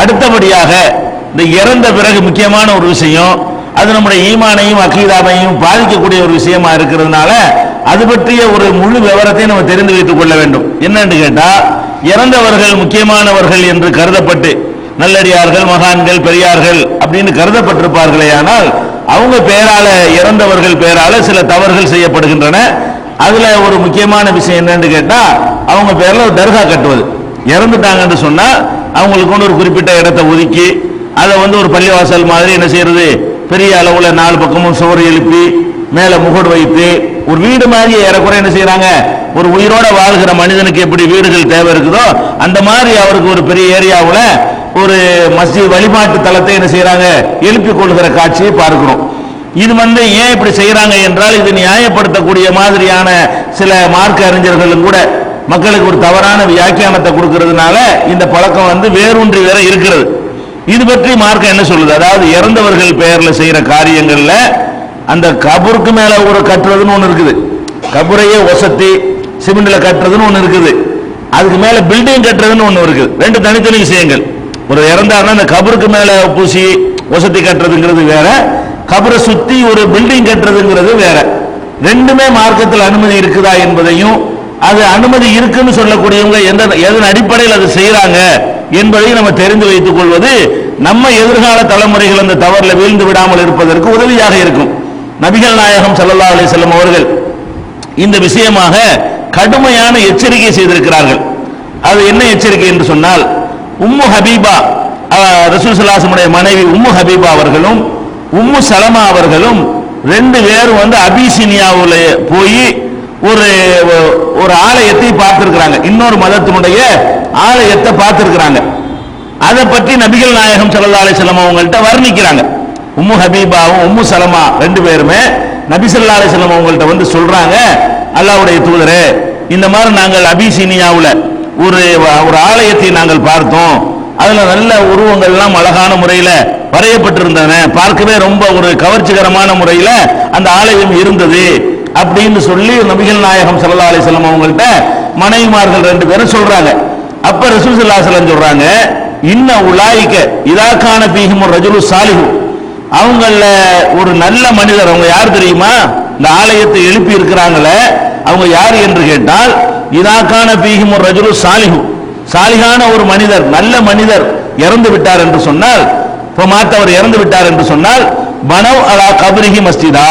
அடுத்தபடியாக இந்த இறந்த பிறகு முக்கியமான ஒரு விஷயம் அது நம்முடைய ஈமானையும் அக்கீதாவையும் பாதிக்கக்கூடிய ஒரு விஷயமா இருக்கிறதுனால அது பற்றிய ஒரு முழு விவரத்தை நம்ம தெரிந்து வைத்துக் கொள்ள வேண்டும். என்னன்னு கேட்டா இறந்தவர்கள் முக்கியமானவர்கள் என்று கருதப்பட்டு நல்லடியார்கள் மகான்கள் பெரியார்கள் அப்படின்னு கருதப்பட்டிருப்பார்களே ஆனால் அவங்க பேரால இறந்தவர்கள் பேரால சில தவறுகள் செய்யப்படுகின்றன. அதுல ஒரு முக்கியமான விஷயம் என்னன்னு கேட்டா அவங்க பேர்ல ஒரு தர்கா கட்டுவது. இறந்துட்டாங்கன்னு சொன்னா அவங்களுக்கு ஒரு குறிப்பிட்ட இடத்தை ஒதுக்கி அதை வந்து ஒரு பள்ளிவாசல் மாதிரி என்ன செய்யறது பெரிய அளவுல நாலு பக்கமும் சுவர் எழுப்பி மேல முகடு வைத்து ஒரு வீடு மாதிரி ஏறக்குறை என்ன செய்யறாங்க ஒரு உயிரோட வாழ்கிற மனிதனுக்கு எப்படி வீடுகள் தேவை இருக்குதோ அந்த மாதிரி அவருக்கு ஒரு பெரிய ஏரியாவுல ஒரு மஸ்ஜித் வழிபாட்டு தலத்தை என்ன செய்யறாங்க எழுப்பிக் கொள்கிற காட்சியை பார்க்கிறோம். இது வந்து ஏன் இப்படி செய்யறாங்க என்றால் இது நியாயப்படுத்தக்கூடிய மாதிரியான சில மார்க்க அறிஞர்களும் கூட மக்களுக்கு ஒரு தவறான வியாக்கியானத்தை கொடுக்கறதுனால இந்த பழக்கம் வந்து வேரூன்றி வேற இருக்கிறது. இது பற்றி மார்க்கம் என்ன சொல்லுது? அதாவது இறந்தவர்கள் பெயர்ல செய்யற காரியங்கள்ல அந்த கபருக்கு மேல ஒரு கட்டுறதுன்னு ஒன்று இருக்குது. கபூரையே ஒசத்தி சிமெண்ட்ல கட்டுறதுன்னு ஒன்று இருக்குது. அதுக்கு மேல பில்டிங் கட்டுறதுன்னு ஒன்று இருக்குது. ரெண்டு தனித்தனி விஷயங்கள். ஒரு இறந்தாருன்னா அந்த கபருக்கு மேல பூசி ஒசத்தி கட்டுறதுங்கிறது வேற. கபரை சுத்தி ஒரு பில்டிங் கட்டுறதுங்கிறது வேற. ரெண்டுமே மார்க்கத்தில் அனுமதி இருக்குதா என்பதையும் அது அனுமதி இருக்குன்னு சொல்லக்கூடியவங்க எந்த எதன் அடிப்படையில் அது செய்யறாங்க என்பதையும் நம்ம தெரிந்து வைத்துக் கொள்வது நம்ம எதிர்கால தலைமுறைகள் அந்த தவறில் வீழ்ந்து விடாமல் இருப்பதற்கு உதவியாக இருக்கும். நபிகள் நாயகம் சல்லா அலி செல்லம் அவர்கள் இந்த விஷயமாக கடுமையான எச்சரிக்கை செய்திருக்கிறார்கள். அது என்ன எச்சரிக்கை என்று சொன்னால் உம்மு ஹபீபா ரசூல் சலாசமுடைய மனைவி உம்மு ஹபீபா அவர்களும் உம்மு சலமா அவர்களும் ரெண்டு பேரும் வந்து அபிசீனியாவுல போய் ஒரு ஒரு ஆலயத்தை பார்த்திருக்கிறாங்க. இன்னொரு மதத்தினுடைய ஆலயத்தை பார்த்திருக்கிறாங்க. அதை பற்றி நபிகள் நாயகம் சல்லா அலைஹி வஸல்லம் அவங்கள்ட்ட வர்ணிக்கிறாங்க. உம்மு ஹபீபாவும் உம்மு சலமா ரெண்டு பேருமே நபி ஸல்லல்லாஹு அலைஹி வஸல்லம் அவங்கள்ட்ட வந்து சொல்றாங்க அல்லாஹ்வுடைய தூதரே இந்த மாதிரி நாங்கள் அபிசீனியாவில் ஒரு ஒரு ஆலயத்தை நாங்கள் பார்த்தோம். அதுல நல்ல உருவங்கள்லாம் அழகான முறையில வரையப்பட்டிருந்தன. பார்க்கவே ரொம்ப ஒரு கவர்ச்சிகரமான முறையில அந்த ஆலயம் இருந்தது. அப்படின்னு சொல்லி நபிகள் நாயகம் சல்லா அலைஹி அவங்கள்ட்ட மனைவிமார்கள் ரெண்டு பேரும் சொல்றாங்க. அப்ப ரசூல் ஸல்லல்லாஹு அலைஹி சொல்றாங்க இன்ன உலாய்க்க இதாக்கான பீகம் ரஜுலு சாலிஹு அவங்கள ஒரு நல்ல மனிதர் அவங்க யார் தெரியுமா? இந்த ஆலயத்தை எழுப்பி இருக்கிறாங்களே அவங்க யார் என்று கேட்டால் இதாக்கான பீகம் ரஜுலு சாலிஹு சாலிகான ஒரு மனிதர் நல்ல மனிதர் இறந்து விட்டார் என்று சொன்னால் இப்போ மாத்தவர் இறந்து விட்டார் என்று சொன்னால் பனவ் அலா கபரிஹி மஸ்ஜிதா.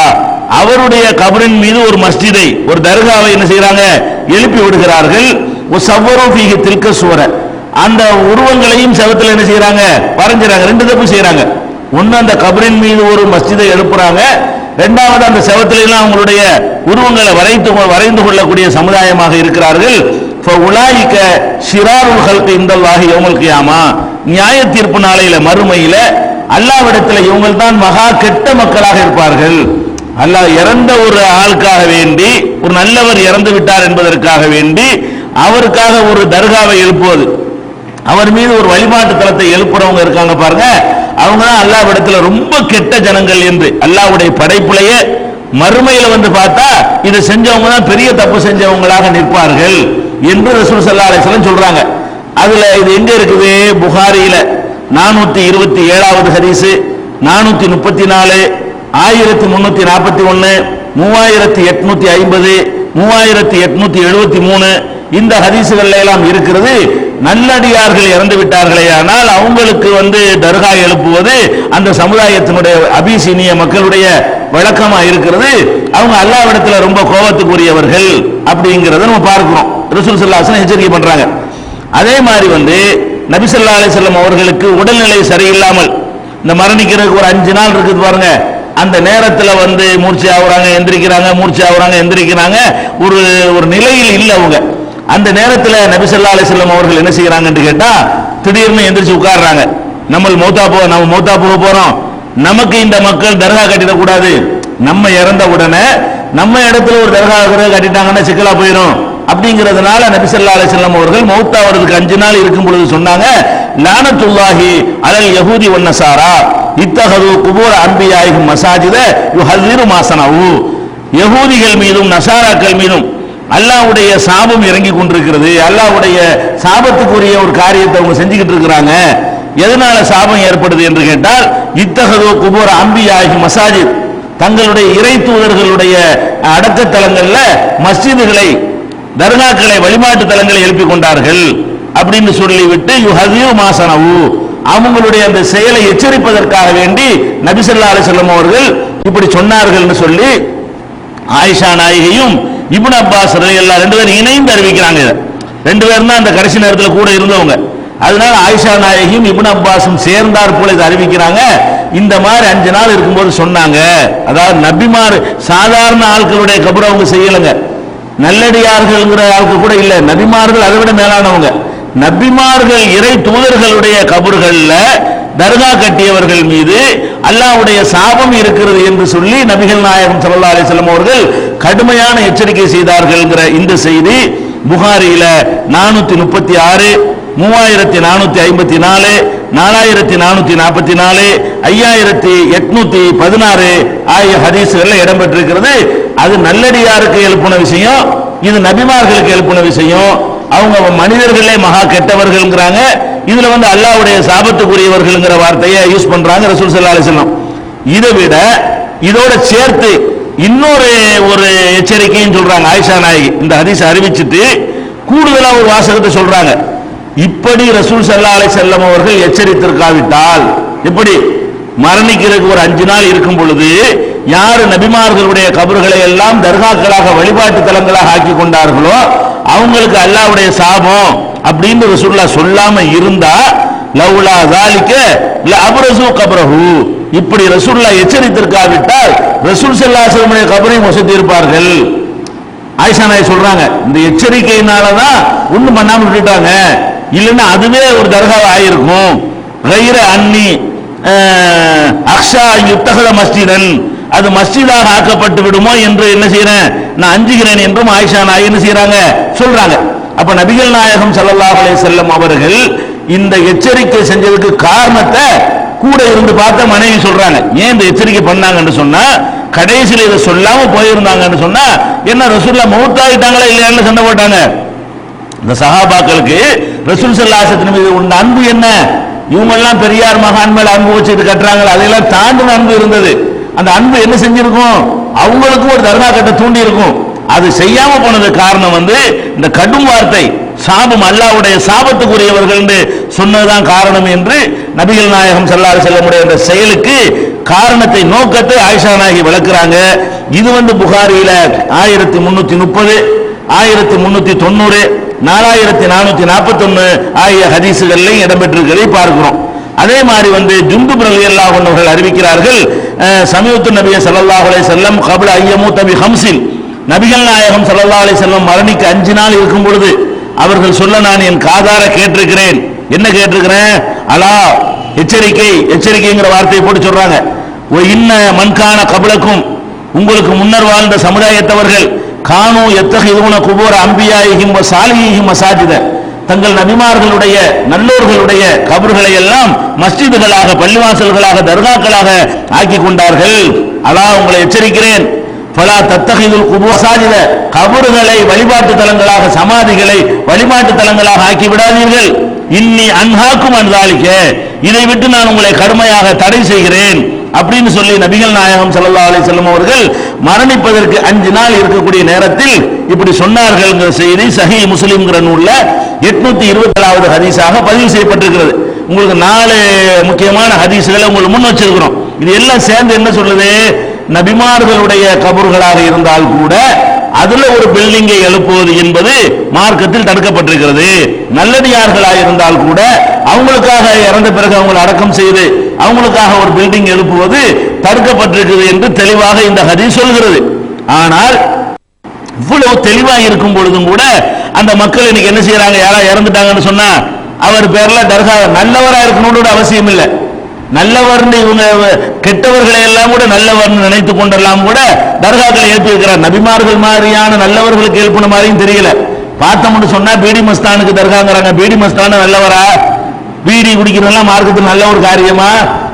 அவருடைய கபரின் மீது ஒரு மஸ்ஜிதை ஒரு தர்காவை என்ன செய்யறாங்க எழுப்பி விடுகிறார்கள். ஒரு சவ்வரம் சுவர. அந்த உருவங்களையும் செவத்தில் என்ன செய்யறாங்க வரைஞ்சிறாங்க ரெண்டு தப்பு செய்யறாங்க ஒன்னு அந்த கபரின் மீது ஒரு மஸ்ஜிதை எழுப்புறாங்க. ரெண்டாவது அந்த செவத்துல எல்லாம் அவங்களுடைய உருவங்களை வரைந்து வரைந்து கொள்ளக்கூடிய சமுதாயமாக இருக்கிறார்கள். உலாயிக்க ஷிராருல் ஹல்கு இந்தல்லாஹி இவங்களுக்கு கியாமா. நியாய தீர்ப்பு நாளையில மறுமையில அல்லாவிடத்தில் இவங்க தான் மகா கெட்ட மக்களாக இருப்பார்கள். அல்லாஹ் இறந்த ஒரு ஆளுக்காக வேண்டி ஒரு நல்லவர் இறந்து விட்டார் என்பதற்காக வேண்டி அவருக்காக ஒரு தர்காவை எழுப்புவது. அவர் மீது ஒரு வழிபாட்டு தளத்தை எழுப்புறவங்க இருக்காங்க பாருங்க. அவங்க தான் அல்லாவிடத்துல ரொம்ப கெட்ட ஜனங்கள் என்று அல்லாஹ்வுடைய படைப்புலையே மறுமையில வந்து பார்த்தா இதை செஞ்சவங்க தான் பெரிய தப்பு செஞ்சவங்களாக நிற்பார்கள் என்று ரசூல் சல்லா அலைஹி சொல்றாங்க. அதுல இது எங்க இருக்குது? புகாரியில நானூத்தி இருபத்தி ஏழாவது ஹரிசு நானூத்தி முப்பத்தி நாலு ஆயிரத்தி முன்னூத்தி நாற்பத்தி ஒன்னு மூவாயிரத்தி எட்நூத்தி ஐம்பது மூவாயிரத்தி எட்நூத்தி எழுபத்தி மூணு இந்த ஹதீசுகள் எல்லாம் இருக்கிறது. நல்லடியார்கள் இறந்து விட்டார்களே ஆனால் அவங்களுக்கு வந்து தர்கா எழுப்புவது அந்த சமுதாயத்தினுடைய அபிசீனிய மக்களுடைய வழக்கமா இருக்கிறது. அவங்க அல்லாவிடத்துல ரொம்ப கோபத்துக்குரியவர்கள் அப்படிங்கறத நம்ம பார்க்கிறோம். ரசூல் சல்லாசன் எச்சரிக்கை பண்றாங்க. அதே மாதிரி வந்து நபிசல்லா அலிசல்லம் அவர்களுக்கு உடல்நிலை சரியில்லாமல் இந்த மரணிக்கிறதுக்கு ஒரு அஞ்சு நாள் இருக்குது பாருங்க. அந்த நேரத்தில் வந்து மூர்ச்சி ஆகுறாங்க எந்திரிக்கிறாங்க மூர்ச்சி ஆகுறாங்க எந்திரிக்கிறாங்க. ஒரு ஒரு நிலையில் இல்லை அவங்க. அந்த நேரத்தில் நபிசல்லா அலிஸ்லாம் அவர்கள் என்ன செய்கிறாங்கன்னு கேட்டால் திடீர்னு எந்திரிச்சு உட்கார்றாங்க. நம்ம மௌத்தா போ நம்ம மௌத்தா போக போறோம். நமக்கு இந்த மக்கள் தர்கா கட்டிடக்கூடாது நம்ம இறந்த உடனே நம்ம இடத்துல ஒரு தர்கா கட்டிட்டாங்கன்னா சிக்கலா போயிடும் அப்படிங்கிறதுனால நபிசல்லா அலிஸ்லாம் அவர்கள் மௌத்தா அவர்களுக்கு அஞ்சு நாள் இருக்கும் பொழுது சொன்னாங்க லானத்துல்லாஹி அலல் யஹூதி ஒன்னசாரா இத்தகது குபூர் அம்பியாயும் மசாஜித யுஹதிரு மாசனவு. யகூதிகள் மீதும் நசாராக்கள் மீதும் அல்லாவுடைய சாபம் இறங்கி கொண்டிருக்கிறது. அல்லாவுடைய சாபத்துக்குரிய ஒரு காரியத்தை அவங்க செஞ்சுக்கிட்டு இருக்கிறாங்க. எதனால சாபம் ஏற்படுது என்று கேட்டால் இத்தகதோ குபூர் அம்பியாகி மசாஜித் தங்களுடைய இறை தூதர்களுடைய அடக்கத்தலங்கள்ல மஸ்ஜிதுகளை தர்காக்களை வழிபாட்டு தலங்களை எழுப்பிக் கொண்டார்கள் அப்படின்னு சொல்லிவிட்டு யுஹதியு மாசனவு. அவங்களுடைய அந்த செயலை எச்சரிப்பதற்காக வேண்டி நபிசல்லா அலிசல்லம் அவர்கள் இப்படி சொன்னார்கள்னு சொல்லி ஆயிஷா நாயகியும் இபுன் அப்பாஸ் எல்லாம் ரெண்டு பேரும் இணைந்து அறிவிக்கிறாங்க ரெண்டு பேரும் தான் அந்த கடைசி நேரத்தில் கூட இருந்தவங்க. அதனால ஆயிஷா நாயகியும் இபுன் அப்பாஸும் சேர்ந்தார் போல இதை அறிவிக்கிறாங்க. இந்த மாதிரி அஞ்சு நாள் இருக்கும்போது சொன்னாங்க. அதாவது நபிமார் சாதாரண ஆட்களுடைய கபரை அவங்க செய்யலைங்க. நல்லடியார்கள்ங்கிற ஆட்கள் கூட இல்லை. நபிமார்கள் அதை விட மேலானவங்க. நபிமார்கள் இறை தூதர்களுடைய கபர்கள்ல தர்கா கட்டியவர்கள் மீது அல்லாஹ்வுடைய சாபம் இருக்கிறது என்று சொல்லி நபிகள் நாயகம் சல்லா அலைஹி அவர்கள் கடுமையான எச்சரிக்கை செய்தார்கள் இந்த செய்தி புகாரியில நானூத்தி முப்பத்தி ஆறு மூவாயிரத்தி நானூத்தி ஐம்பத்தி நாலு நாலாயிரத்தி நானூத்தி நாற்பத்தி நாலு ஐயாயிரத்தி எட்நூத்தி பதினாறு ஆகிய ஹதீசுகள்ல இடம்பெற்றிருக்கிறது. அது நல்லடியாருக்கு எழுப்புன விஷயம் இது நபிமார்களுக்கு எழுப்புன விஷயம். அவங்க மனிதர்களே மகா கெட்டவர்கள்ங்கிறாங்க. இதுல வந்து அல்லாஹ்வுடைய சாபத்துக்குரியவர்கள்ங்கிற வார்த்தையை யூஸ் பண்றாங்க ரசூல் சல்லா அலைஹி இதை விட இதோட சேர்த்து இன்னொரு ஒரு எச்சரிக்கையும் சொல்றாங்க ஆயிஷா நாயகி. இந்த ஹதீஸ் அறிவிச்சுட்டு கூடுதலா ஒரு வாசகத்தை சொல்றாங்க. இப்படி ரசூல் சல்லா அலைஹி செல்லம் அவர்கள் எச்சரித்திருக்காவிட்டால் இப்படி மரணிக்கிறதுக்கு ஒரு அஞ்சு நாள் இருக்கும் பொழுது யாரு நபிமார்களுடைய கபர்களை எல்லாம் தர்காக்களாக வழிபாட்டு தலங்களாக ஆக்கி கொண்டார்களோ அவங்களுக்கு அல்லாவுடைய சாபம் அப்படின்னு ரசூல்லா சொல்லாம இருந்தா லவ்லா தாலிக்க அபரசு கபரஹு. இப்படி ரசூல்லா எச்சரித்திருக்காவிட்டால் ரசூல் ஸல்லல்லாஹு கபரையும் வசதி இருப்பார்கள் ஆயிஷா நாய் சொல்றாங்க இந்த எச்சரிக்கையினாலதான் ஒண்ணும் பண்ணாம விட்டுட்டாங்க. இல்லைன்னா அதுவே ஒரு தர்காவா ஆயிருக்கும். கைர அன்னி அக்ஷா யுத்தகத மஸ்ஜிதன். அது மஸ்ஜிதாக ஆக்கப்பட்டு விடுமோ என்று என்ன செய்யறேன்? நான் அஞ்சுகிறேன் என்றும் ஆயிஷா நாய் என்ன செய்யறாங்க? சொல்றாங்க. அப்ப நபிகள் நாயகம் சல்லாஹ் அலே செல்லம் அவர்கள் இந்த எச்சரிக்கை செஞ்சதுக்கு காரணத்தை கூட இருந்து பார்த்த மனைவி சொல்றாங்க. ஏன் இந்த எச்சரிக்கை பண்ணாங்கன்னு சொன்னா கடைசியில் இதை சொல்லாம போயிருந்தாங்கன்னு சொன்னா என்ன ரசூல்லா மௌத்தாயிட்டாங்களா இல்லையான்னு சண்டை போட்டாங்க. இந்த சஹாபாக்களுக்கு ரசூல் சல்லாசத்தின் மீது உண்ட அன்பு என்ன? இவங்க எல்லாம் பெரியார் மகான் மேல அன்பு வச்சுட்டு கட்டுறாங்களா? அதையெல்லாம் தாண்டின அன்பு இருந்தது. அந்த அன்பு என்ன செஞ்சிருக்கும்? அவங்களுக்கும் ஒரு தர்கா கட்ட தூண்டி இருக்கும் அது செய்யாம போனது காரணம் வந்து இந்த கடும் வார்த்தை சாபம் அல்லாவுடைய சாபத்துக்குரியவர்கள் என்று சொன்னதுதான் காரணம் என்று நபிகள் நாயகம் செல்லாறு செல்ல செல்லமுடைய அந்த செயலுக்கு காரணத்தை நோக்கத்தை ஆயிஷா நாயகி விளக்குறாங்க. இது வந்து புகாரியில ஆயிரத்தி முன்னூத்தி முப்பது ஆயிரத்தி முன்னூத்தி தொண்ணூறு நாலாயிரத்தி நானூத்தி நாற்பத்தி ஒன்னு ஆகிய ஹதீசுகள்லையும் இடம்பெற்றிருக்கிறதை பார்க்கிறோம். அதே மாதிரி வந்து ஜுந்து பிரலி அல்லாஹ் அறிவிக்கிறார்கள் சமீபத்து நபிய ஸல்லல்லாஹு அலே செல்லம் கபில் ஐயமு தபி ஹம்சில் நபிகள் நாயகம் சல்லா அலைஹி செல்லம் மரணிக்கு அஞ்சு நாள் இருக்கும் பொழுது அவர்கள் சொல்ல நான் என் காதார கேட்டிருக்கிறேன் என்ன கேட்டிருக்கிறேன் அலா எச்சரிக்கை எச்சரிக்கைங்கிற வார்த்தையை போட்டு சொல்றாங்க ஓ இன்ன மண்கான கபிலக்கும் உங்களுக்கு முன்னர் வாழ்ந்த சமுதாயத்தவர்கள் காணும் எத்தகைய குபோர அம்பியாயிகும் சாலியும் மசாஜித தங்கள் நபிமார்களுடைய நல்லோர்களுடைய கபர்களை எல்லாம் மஸ்ஜிதுகளாக பள்ளிவாசல்களாக தர்காக்களாக ஆக்கி கொண்டார்கள் அலா உங்களை எச்சரிக்கிறேன். பலா தத்தகையில் குபோசாஜித கபறுகளை வழிபாட்டு தலங்களாக சமாதிகளை வழிபாட்டு தலங்களாக ஆக்கி விடாதீர்கள் இன்னி அன்ஹாக்கும் அன்றாளிக்க இதை விட்டு நான் உங்களை கடுமையாக தடை செய்கிறேன். அப்படின்னு சொல்லி நபிகள் நாயகம் சல்லா அலி வஸல்லம் அவர்கள் மரணிப்பதற்கு அஞ்சு நாள் இருக்கக்கூடிய நேரத்தில் இப்படி சொன்னார்கள் செய்தி சஹி முஸ்லிம்ங்கிற நூல்ல எட்நூத்தி இருபத்தி ஏழாவது ஹதீஸாக பதிவு செய்யப்பட்டிருக்கிறது. உங்களுக்கு நாலு முக்கியமான ஹதீஸ்களை உங்களுக்கு முன் வச்சிருக்கிறோம். இது எல்லாம் சேர்ந்து என்ன சொல்லுது? நபிமார்களுடைய கபர்களாக இருந்தால் கூட அதுல ஒரு பில்டிங்கை எழுப்புவது என்பது மார்க்கத்தில் தடுக்கப்பட்டிருக்கிறது. நல்லடியார்களாக இருந்தால் கூட அவங்களுக்காக இறந்த பிறகு அவங்களை அடக்கம் செய்து அவங்களுக்காக ஒரு பில்டிங் எழுப்புவது தடுக்கப்பட்டிருக்கிறது என்று தெளிவாக இந்த ஹதீஸ் சொல்கிறது. ஆனால் இவ்வளவு தெளிவாக இருக்கும் பொழுதும் கூட அந்த மக்கள் இன்னைக்கு என்ன செய்யறாங்க? யாரா இறந்துட்டாங்கன்னு சொன்னா அவர் பேர்ல தர்கா நல்லவரா இருக்கணும்னு அவசியம் இல்லை. நல்லவர்னு இவங்க கெட்டவர்களை எல்லாம் கூட நல்லவர்னு நினைத்து கொண்டெல்லாம் கூட தர்காக்களை ஏற்றி இருக்கிறார் நபிமார்கள் மாதிரியான நல்லவர்களுக்கு எழுப்பின மாதிரியும் தெரியல. பார்த்தோம்னு சொன்னா பீடி மஸ்தானுக்கு தர்காங்கிறாங்க. பீடி மஸ்தான நல்லவரா? பீடி குடிக்கிறதெல்லாம் மார்க்கத்துக்கு நல்ல ஒரு காரியமா?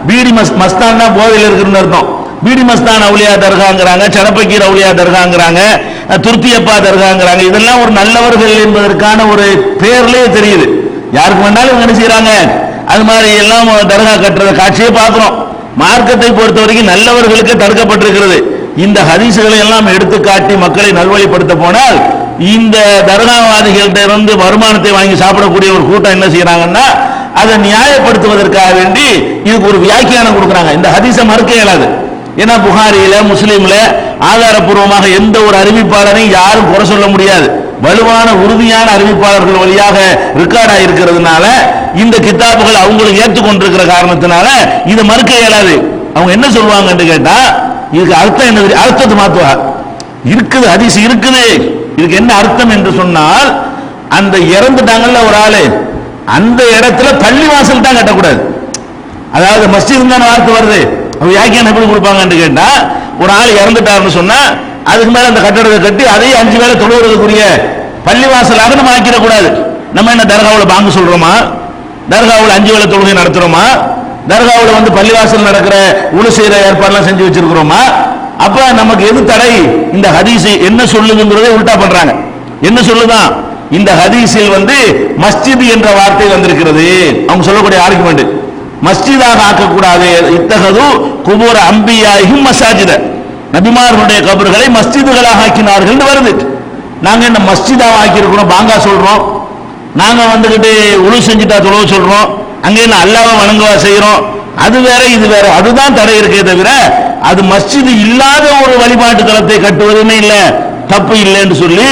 பீடி மஸ் மஸ்தான் தான் போதையில் இருக்குன்னு அர்த்தம். பீடிமஸ்தான் அவுளியா தர்காங்கிறாங்க சடப்பக்கீர் அவுளியா தர்காங்கிறாங்க துருத்தியப்பா துர்த்தியப்பா தர்காங்கிறாங்க. இதெல்லாம் ஒரு நல்லவர்கள் என்பதற்கான ஒரு பேர்லயே தெரியுது. யாருக்கு வேணாலும் இவங்க என்ன செய்யறாங்க அது மாதிரி எல்லாம் தர்கா கட்டுற காட்சியை பார்க்கிறோம். மார்க்கத்தை பொறுத்த வரைக்கும் நல்லவர்களுக்கு தடுக்கப்பட்டிருக்கிறது. இந்த ஹதீசுகளை எல்லாம் எடுத்து காட்டி மக்களை நல்வழிப்படுத்த போனால் இந்த தர்காவாதிகள்கிட்ட இருந்து வருமானத்தை வாங்கி சாப்பிடக்கூடிய ஒரு கூட்டம் என்ன செய்யறாங்கன்னா அதை நியாயப்படுத்துவதற்காக வேண்டி இதுக்கு ஒரு வியாக்கியானம் கொடுக்குறாங்க. இந்த ஹதீசை மறுக்க இயலாது. ஏன்னா புகாரியில முஸ்லீம்ல ஆதாரப்பூர்வமாக எந்த ஒரு அறிவிப்பாளரையும் யாரும் குறை சொல்ல முடியாது. வலுவான உறுதியான அறிவிப்பாளர்கள் வழியாக ரெக்கார்டா இருக்கிறதுனால இந்த கித்தாபுகள் அவங்களுக்கு ஏற்றுக்கொண்டிருக்கிற காரணத்தினால இதை மறுக்க இயலாது. அவங்க என்ன சொல்லுவாங்கன்னு கேட்டா இதுக்கு அர்த்தம் என்ன அர்த்தத்தை மாத்துவா. இருக்குது ஹதீஸ் இருக்குது. இதுக்கு என்ன அர்த்தம் என்று சொன்னால் அந்த இறந்துட்டாங்கல்ல ஒரு ஆளு. அந்த இடத்துல பள்ளி வாசல் தான் கட்டக்கூடாது. அதாவது மஸ்ஜித் தானே வார்த்தை வருது. வியாக்கியானம் எப்படி கொடுப்பாங்கன்னு கேட்டா ஒரு ஆள் இறந்துட்டாருன்னு சொன்னா அதுக்கு மேல அந்த கட்டடத்தை கட்டி அதையும் அஞ்சு வேளை தொழுவதற்குரிய பள்ளிவாசலாக நம்ம ஆக்கிடக்கூடாது. நம்ம என்ன தர்காவில் பாங்கு சொல்றோமா? தர்காவில் அஞ்சு வேளை தொழுகை நடத்துறோமா? தர்காவில் வந்து பள்ளிவாசல் நடக்கிற உழு செய்யற ஏற்பாடுலாம் செஞ்சு வச்சிருக்கிறோமா? அப்ப நமக்கு எது தடை? இந்த ஹதீஸ் என்ன சொல்லுங்கிறத உல்டா பண்றாங்க. என்ன சொல்லுதான் இந்த ஹதீஸில் வந்து மஸ்ஜித் என்ற வார்த்தை வந்திருக்கிறது. அவங்க சொல்லக்கூடிய ஆர்குமெண்ட். மஸ்ஜிதாக ஆக்கக்கூடாது. இத்தகது குபூர அம்பியாயும் மசாஜித. நபிமார்களுடைய கபர்களை மஸ்ஜிதுகளாக ஆக்கினார்கள் வருது நாங்க என்ன மஸ்ஜிதாக ஆக்கியிருக்கிறோம் பாங்கா சொல்றோம். நாங்க வந்துகிட்டு உழு செஞ்சுட்டா தொழுவ சொல்றோம். அங்க என்ன அல்லாவை வணங்குவா செய்யறோம் அது வேற இது வேற. அதுதான் தடை இருக்கே தவிர அது மஸ்ஜிது இல்லாத ஒரு வழிபாட்டு தளத்தை கட்டுவதுமே இல்ல. தப்பு இல்லைன்னு சொல்லி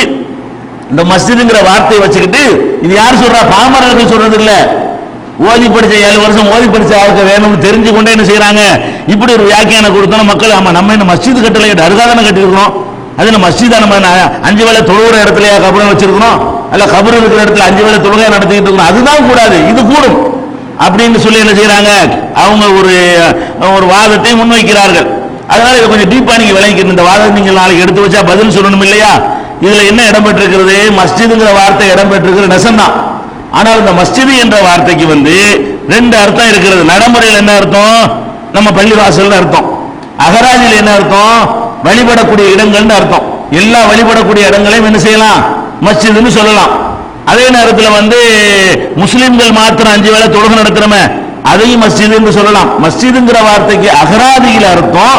இந்த மஸ்ஜிதுங்கிற வார்த்தையை வச்சுக்கிட்டு இது யார் சொல்றா? பாமரர்கள் சொல்றது இல்லை ஓதி படிச்ச ஏழு வருஷம் ஓதி படிச்ச ஆளுக்கு வேணும்னு தெரிஞ்சு கொண்டே என்ன செய்யறாங்க இப்படி ஒரு வியாக்கியானம் கொடுத்தோம் மக்கள் ஆமா நம்ம என்ன மஸ்ஜித் கட்டல அருகாதான கட்டிருக்கிறோம் அது என்ன மஸ்ஜிதா? நம்ம அஞ்சு வேளை தொழுகிற இடத்துலயா கபரம் வச்சிருக்கிறோம்? அல்ல கபர் இருக்கிற இடத்துல அஞ்சு வேளை தொழுகை நடத்திக்கிட்டு இருக்கணும் அதுதான் கூடாது இது கூடும். அப்படின்னு சொல்லி என்ன செய்யறாங்க அவங்க ஒரு ஒரு வாதத்தை முன்வைக்கிறார்கள். அதனால இதை கொஞ்சம் டீப்பா நீங்க விளங்கிக்கணும். இந்த வாதம் நீங்க நாளைக்கு எடுத்து வச்சா பதில் சொல்லணும் இல்லையா? இதுல என்ன இடம் பெற்றிருக்கிறது மஸ்ஜிதுங்கிற வார்த்தை இடம் பெற்றிருக்கிற நெசம்தான் ஆனால் இந்த மஸ்ஜிது என்ற வார்த்தைக்கு வந்து ரெண்டு அர்த்தம் இருக்கிறது. நடைமுறையில் என்ன அர்த்தம்? நம்ம பள்ளிவாசல் அர்த்தம். அகராதியில் என்ன அர்த்தம்? வழிபடக்கூடிய இடங்கள்னு அர்த்தம். எல்லா வழிபடக்கூடிய இடங்களையும் என்ன செய்யலாம்? மஸ்ஜிதுன்னு சொல்லலாம். அதே நேரத்தில் வந்து முஸ்லிம்கள் மாத்திரம் அஞ்சு வேளை தொழுகு நடத்துறோமே அதையும் மஸ்ஜித் என்று சொல்லலாம். மஸ்ஜிதுங்கிற வார்த்தைக்கு அகராதியில் அர்த்தம்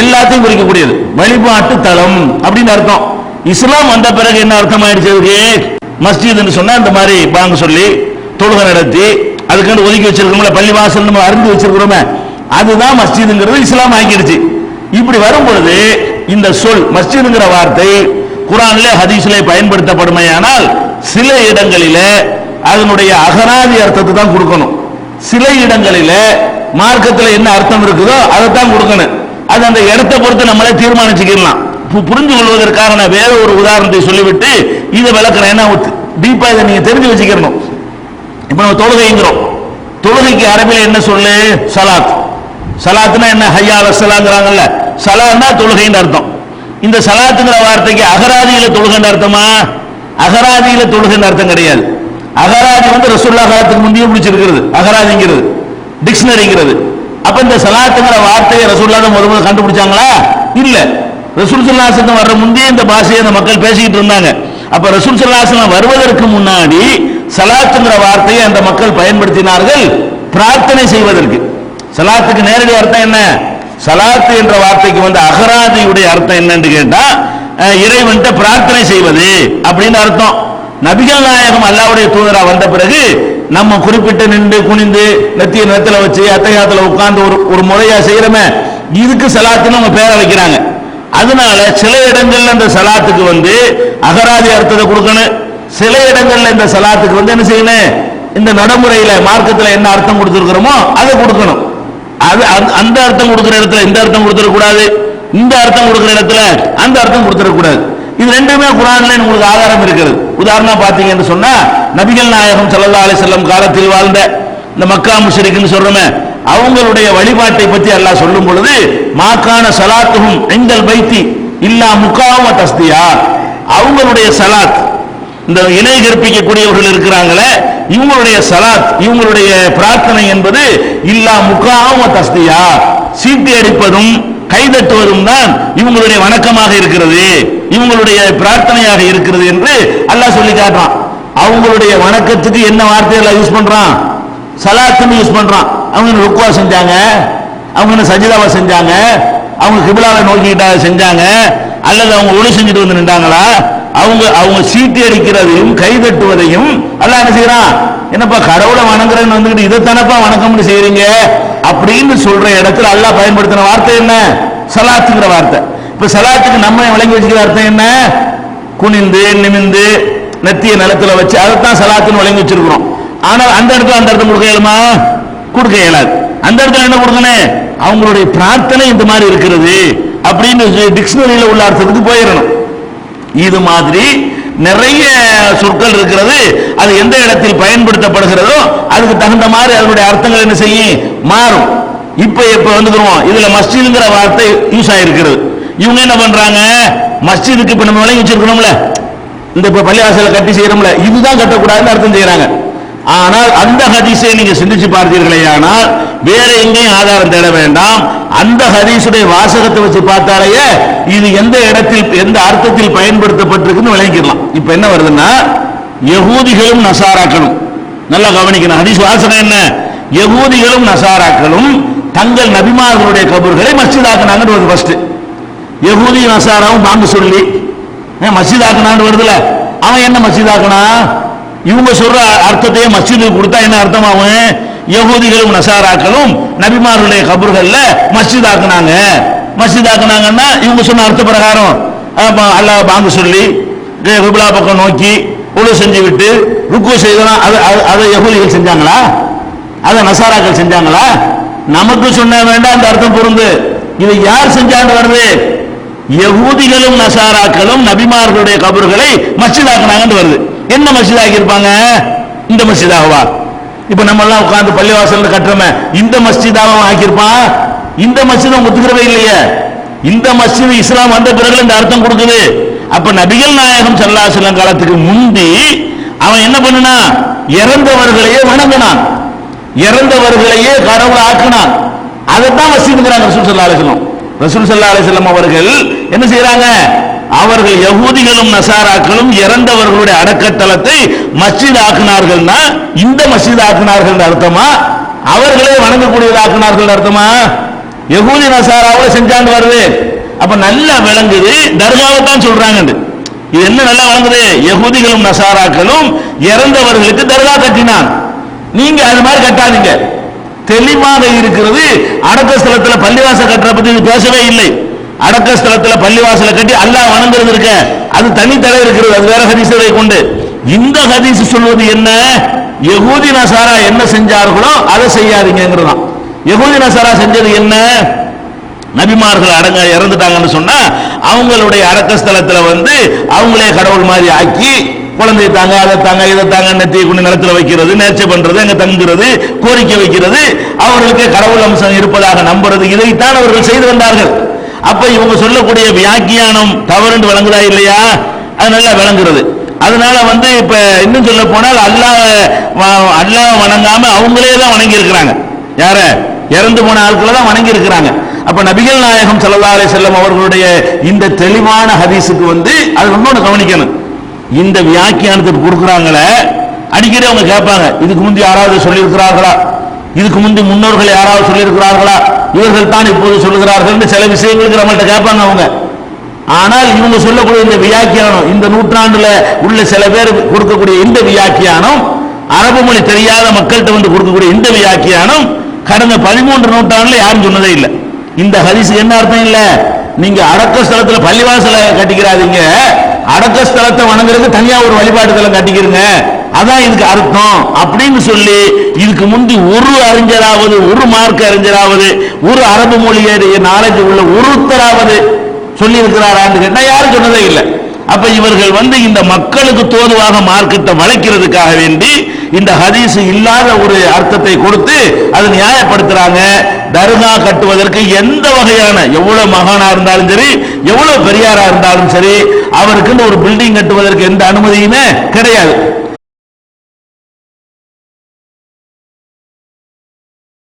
எல்லாத்தையும் குறிக்கக்கூடியது. வழிபாட்டு தளம் அப்படின்னு அர்த்தம். இஸ்லாம் வந்த பிறகு என்ன அர்த்தம் ஆயிடுச்சு மஸ்ஜிதுன்னு சொன்னால் சொன்னா இந்த மாதிரி பாங்க சொல்லி தொழுகை நடத்தி அதுக்கு ஒதுக்கி வச்சிருக்கோம்ல பள்ளி வாசல் நம்ம அறிந்து வச்சிருக்கிறோமே அதுதான் மஸ்ஜிதுங்கிறது இஸ்லாம் ஆக்கிடுச்சு. இப்படி வரும் பொழுது இந்த சொல் மஸ்ஜிதுங்கிற வார்த்தை குரான்ல ஹதீஸ்ல பயன்படுத்தப்படுமையானால் சில இடங்களில அதனுடைய அகராதி அர்த்தத்தை தான் கொடுக்கணும். சில இடங்களில மார்க்கத்தில் என்ன அர்த்தம் இருக்குதோ அதை தான் கொடுக்கணும். அது அந்த இடத்தை பொறுத்து நம்மளே தீர்மானிச்சுக்கலாம் பு- புரிந்து கொள்வதற்காக நான் வேற ஒரு உதாரணத்தை சொல்லிவிட்டு இதை விளக்குறேன். ஏன்னா டீப்பா இதை நீங்க தெரிஞ்சு வச்சுக்கணும். இப்ப நம்ம தொழுகைங்கிறோம். தொழுகைக்கு அரபியில் என்ன சொல்லு? சலாத். சலாத்னா என்ன? ஹையா வசலாங்கிறாங்கல்ல சலான்னா தொழுகைன்னு அர்த்தம். இந்த சலாத்துங்கிற வார்த்தைக்கு அகராதியில தொழுகைன்னு அர்த்தமா? அகராதியில தொழுகைன்னு அர்த்தம் கிடையாது. அகராதி வந்து ரசுல்லா காலத்துக்கு முந்தைய பிடிச்சிருக்கிறது அகராதிங்கிறது. டிக்ஷனரிங்கிறது. அப்ப இந்த சலாத்துங்கிற வார்த்தையை ரசுல்லா தான் முத முதல்ல கண்டுபிடிச்சாங்களா? இல்ல. ரசூல் சல்லாசனம் வர்ற முந்தைய இந்த பாஷையை அந்த மக்கள் பேசிக்கிட்டு இருந்தாங்க. அப்ப ரசூல் சல்லாசனம் வருவதற்கு முன்னாடி சலாத்துங்கிற வார்த்தையை அந்த மக்கள் பயன்படுத்தினார்கள் பிரார்த்தனை செய்வதற்கு. சலாத்துக்கு நேரடி அர்த்தம் என்ன? சலாத்து என்ற வார்த்தைக்கு வந்து அகராதியுடைய அர்த்தம் என்னன்னு கேட்டா இறைவன்கிட்ட பிரார்த்தனை செய்வது அப்படின்னு அர்த்தம். நபிகள் நாயகம் அல்லாவுடைய தூதரா வந்த பிறகு நம்ம குறிப்பிட்டு நின்று குனிந்து நெத்திய நிலத்துல வச்சு அத்தையாத்துல உட்கார்ந்து ஒரு ஒரு முறையா செய்யறமே இதுக்கு சலாத்துன்னு அவங்க பேரை வைக்கிறாங்க அதனால சில இடங்கள்ல இந்த சலாத்துக்கு வந்து அகராதி அர்த்தத்தை கொடுக்கணும். சில இடங்கள்ல இந்த சலாத்துக்கு வந்து என்ன செய்யணும்? இந்த நடைமுறையில மார்க்கத்துல என்ன அர்த்தம் கொடுத்துருக்கிறோமோ அதை கொடுக்கணும். அது அந்த- அந்த அர்த்தம் கொடுக்கிற இடத்துல இந்த அர்த்தம் கொடுத்துடக்கூடாது. இந்த அர்த்தம் கொடுக்கிற இடத்துல அந்த அர்த்தம் கொடுத்துடக்கூடாது. இது ரெண்டுமே குரான்ல உங்களுக்கு ஆதாரம் இருக்கிறது உதாரணம் பாத்தீங்கன்னு சொன்னா நபிகள் நாயகம் சல்லா அலைஹி காலத்தில் வாழ்ந்த இந்த மக்கா முஷரிக்குன்னு சொல்றோமே அவங்களுடைய வழிபாட்டை பத்தி அல்லாஹ் சொல்லும் பொழுது மாக்கான சலாத்துகும் எங்கள் பைத்தி இல்லா முக்காம தஸ்தியா. அவங்களுடைய சலாத் இந்த இணை கற்பிக்கக்கூடியவர்கள் இருக்கிறாங்களே இவங்களுடைய சலாத் இவங்களுடைய பிரார்த்தனை என்பது இல்லா முக்காம தஸ்தியா. சீட்டி அடிப்பதும் கைதட்டுவதும் தான் இவங்களுடைய வணக்கமாக இருக்கிறது இவங்களுடைய பிரார்த்தனையாக இருக்கிறது என்று அல்லாஹ் சொல்லி காட்டுறான். அவங்களுடைய வணக்கத்துக்கு என்ன வார்த்தையெல்லாம் யூஸ் பண்றான்? சலாத்துன்னு யூஸ் பண்றான். அவங்க ருக்குவா செஞ்சாங்க? அவங்க என்ன செஞ்சாங்க? அவங்க கிபிலாவை நோக்கிட்டா செஞ்சாங்க? அல்லது அவங்க ஒளி செஞ்சுட்டு வந்து நின்றாங்களா? அவங்க அவங்க சீட்டி அடிக்கிறதையும் கை தட்டுவதையும் அல்லாஹ் என்ன செய்யறான்? என்னப்பா கடவுளை வணங்குறேன்னு வந்துக்கிட்டு இதைத்தானப்பா வணக்கம்னு செய்யறீங்க? அப்படின்னு சொல்ற இடத்துல அல்லாஹ் பயன்படுத்தின வார்த்தை என்ன? சலாத்துங்கிற வார்த்தை. இப்ப சலாத்துக்கு நம்ம விளங்கி வச்சுக்கிற அர்த்தம் என்ன? குனிந்து நிமிந்து நெத்திய நிலத்துல வச்சு அதைத்தான் சலாத்துன்னு விளங்கி வச்சிருக்கிறோம். ஆனால் அந்த இடத்துல அந்த அர்த்தம் கொடுக்க இயலுமா? கொடுக்க இயலாது. அந்த இடத்துல என்ன கொடுக்கணும்? அவங்களுடைய பிரார்த்தனை இந்த மாதிரி இருக்கிறது அப்படின்னு டிக்ஷனரியில உள்ள அர்த்தத்துக்கு போயிடணும். இது மாதிரி நிறைய சொற்கள் இருக்கிறது. அது எந்த இடத்தில் பயன்படுத்தப்படுகிறதோ அதுக்கு தகுந்த மாதிரி அதனுடைய அர்த்தங்கள் என்ன செய்யும்? மாறும். இப்ப இப்ப வந்துக்கிறோம் இதுல மஸ்ஜிதுங்கிற வார்த்தை யூஸ் ஆயிருக்கிறது. இவங்க என்ன பண்றாங்க? மஸ்ஜிதுக்கு இப்ப நம்ம விளங்கி வச்சிருக்கிறோம்ல இந்த இப்ப பள்ளிவாசல கட்டி செய்யறோம்ல. இதுதான் கட்டக்கூடாதுன்னு அர்த்தம் செய்யறாங்க. ஆனால் அந்த ஹதீஸை நீங்க சிந்திச்சு பார்த்தீர்களே ஆனால் வேற எங்கேயும் ஆதாரம் தேட வேண்டாம். அந்த ஹதீஸுடைய வாசகத்தை வச்சு பார்த்தாலேயே இது எந்த இடத்தில் எந்த அர்த்தத்தில் பயன்படுத்தப்பட்டிருக்குன்னு விளங்கிடலாம். இப்ப என்ன வருதுன்னா யகூதிகளும் நசாராக்களும். நல்லா கவனிக்கணும். ஹதீஸ் வாசகம் என்ன? யகூதிகளும் நசாராக்களும் தங்கள் நபிமார்களுடைய கபூர்களை மஸ்ஜிதாக்குனாங்கன்னு வருது ஃபர்ஸ்ட் யகூதி நசாராவும் பாங்கு சொல்லி. ஏன் மஸ்ஜித் ஆக்குனான்னு வருதுல? அவன் என்ன மஸ்ஜித் இவங்க சொல்ற அர்த்தத்தையே மஸ்ஜிதுக்கு கொடுத்தா என்ன அர்த்தமாகும்? யகூதிகளும் நசாராக்களும் நபிமார்களுடைய கபர்கள்ல மஸ்ஜித் ஆக்குனாங்க மஸ்ஜித் ஆக்குனாங்கன்னா இவங்க சொன்ன அர்த்த பிரகாரம். அப்ப அல்லாஹ் சொல்லி விபுலா பக்கம் நோக்கி உழு செஞ்சு விட்டு ருக்கு செய்தலாம் அதை அதை- யகூதிகள் செஞ்சாங்களா? அதை நசாராக்கள் செஞ்சாங்களா? நமக்கு சொன்ன வேண்டாம் அந்த அர்த்தம் பொருந்து. இது யார் செஞ்சாண்டு வருது? யகூதிகளும் நசாராக்களும் நபிமார்களுடைய கபர்களை மஸ்ஜிதாக்குனாங்கன்னு வருது. என்ன மஸ்ஜிதாக்கி இருப்பாங்க இந்த மசிதாகவா இப்ப நம்ம எல்லாம் உட்கார்ந்து பள்ளிவாசல் கட்டுறோமே இந்த மஸ்ஜிதாவும் ஆக்கியிருப்பான் இந்த மஸ்ஜித் அவங்க ஒத்துக்கிறவே இல்லையே. இந்த மஸ்ஜித் இஸ்லாம் வந்த பிறகு இந்த அர்த்தம் கொடுக்குது. அப்ப நபிகள் நாயகம் சல்லாசலம் காலத்துக்கு முந்தி அவன் என்ன பண்ணுனா இறந்தவர்களையே வணங்கினான். இறந்தவர்களையே கடவுள் ஆக்கினான். அதைத்தான் மஸ்ஜிதுங்கிறாங்க ரசூல் ஸல்லல்லாஹு அலைஹி ரசூல் ஸல்லல்லாஹு அலைஹி அவர்கள் என்ன செய்யறாங்க அவர்கள் யகூதிகளும் நசாராக்களும் இறந்தவர்களுடைய அடக்கத்தலத்தை மஸ்ஜித் ஆக்கினார்கள்னா இந்த மஸ்ஜித் ஆக்கினார்கள் அர்த்தமா? அவர்களே வணங்கக்கூடியதாக்கினார்கள் அர்த்தமா? யகூதி நசாராவோ செஞ்சாண்டு வருது. அப்ப நல்லா விளங்குது தர்காவை தான் சொல்றாங்க இது என்ன நல்லா விளங்குது? யகூதிகளும் நசாராக்களும் இறந்தவர்களுக்கு தர்கா கட்டினான். நீங்க அது மாதிரி கட்டாதீங்க. தெளிவாக இருக்கிறது அடக்க ஸ்தலத்தில் பள்ளிவாச கட்டுற பத்தி பேசவே இல்லை. அடக்க ஸ்தலத்துல பள்ளிவாசலை கட்டி அல்லாஹ் வணங்குறது இருக்க அது தனி இருக்கிறது அது வேற ஹதீசுகளை கொண்டு. இந்த ஹதீஸ் சொல்வது என்ன? யகூதி நசாரா என்ன செஞ்சார்களோ அதை செய்யாதீங்கிறதான் யகூதி நசாரா செஞ்சது என்ன? நபிமார்கள் அடங்க இறந்துட்டாங்கன்னு சொன்னா அவங்களுடைய அடக்க ஸ்தலத்துல வந்து அவங்களே கடவுள் மாதிரி ஆக்கி குழந்தை தாங்க அதை தாங்க இதை தாங்க நெத்தியை கொண்டு நிலத்துல வைக்கிறது நேர்ச்சை பண்றது அங்க தங்குறது கோரிக்கை வைக்கிறது. அவர்களுக்கு கடவுள் அம்சம் இருப்பதாக நம்புறது இதைத்தான் அவர்கள் செய்து வந்தார்கள். அப்ப இவங்க சொல்லக்கூடிய வியாக்கியானம் தவறுன்னு விளங்குதா இல்லையா? அது நல்லா விளங்குறது. அதனால வந்து இப்ப இன்னும் சொல்ல போனால் அல்லாஹ் அல்லாஹ் வணங்காம அவங்களே தான் வணங்கி இருக்கிறாங்க யார? இறந்து போன ஆட்களை தான் வணங்கி இருக்கிறாங்க அப்ப நபிகள் நாயகம் சல்லா அலி செல்லம் அவர்களுடைய இந்த தெளிவான ஹதீஸுக்கு வந்து அது இன்னொன்னு கவனிக்கணும். இந்த வியாக்கியானத்துக்கு கொடுக்குறாங்களே அடிக்கடி அவங்க கேட்பாங்க இதுக்கு முந்தி யாராவது சொல்லியிருக்கிறார்களா? இதுக்கு முந்தி முன்னோர்கள் யாராவது சொல்லியிருக்கிறார்களா? இவர்கள் தான் இப்போது சொல்லுகிறார்கள் சில விஷயங்களுக்கு நம்மள்ட்ட கேட்பாங்க அவங்க. ஆனால் இவங்க சொல்லக்கூடிய இந்த வியாக்கியானம் இந்த நூற்றாண்டுல உள்ள சில பேர் கொடுக்கக்கூடிய இந்த வியாக்கியானம் அரபு மொழி தெரியாத மக்கள்கிட்ட வந்து கொடுக்கக்கூடிய இந்த வியாக்கியானம் கடந்த பதிமூன்று நூற்றாண்டுல யாரும் சொன்னதே இல்லை. இந்த ஹரிசு என்ன அர்த்தம் இல்ல? நீங்க அடக்க ஸ்தலத்துல பள்ளிவாசல கட்டிக்கிறாதீங்க. அடக்க ஸ்தலத்தை வணங்குறதுக்கு தனியா ஒரு வழிபாட்டு தலம் அதான் இதுக்கு அர்த்தம். அப்படின்னு சொல்லி இதுக்கு முந்தி ஒரு அறிஞராவது ஒரு மார்க் அறிஞராவது ஒரு அரபு மொழியுடைய நாலேஜ் உள்ள ஒருத்தராவது சொல்லி இருக்கிறாரான்னு கேட்டா யாரும் சொன்னதே இல்லை. அப்ப இவர்கள் வந்து இந்த மக்களுக்கு தோதுவாக மார்க்கத்தை வளைக்கிறதுக்காக வேண்டி இந்த ஹதீஸ் இல்லாத ஒரு அர்த்தத்தை கொடுத்து அதை நியாயப்படுத்துறாங்க. தர்கா கட்டுவதற்கு எந்த வகையான எவ்வளவு மகானா இருந்தாலும் சரி எவ்வளவு பெரியாரா இருந்தாலும் சரி அவருக்குன்னு ஒரு பில்டிங் கட்டுவதற்கு எந்த அனுமதியுமே கிடையாது.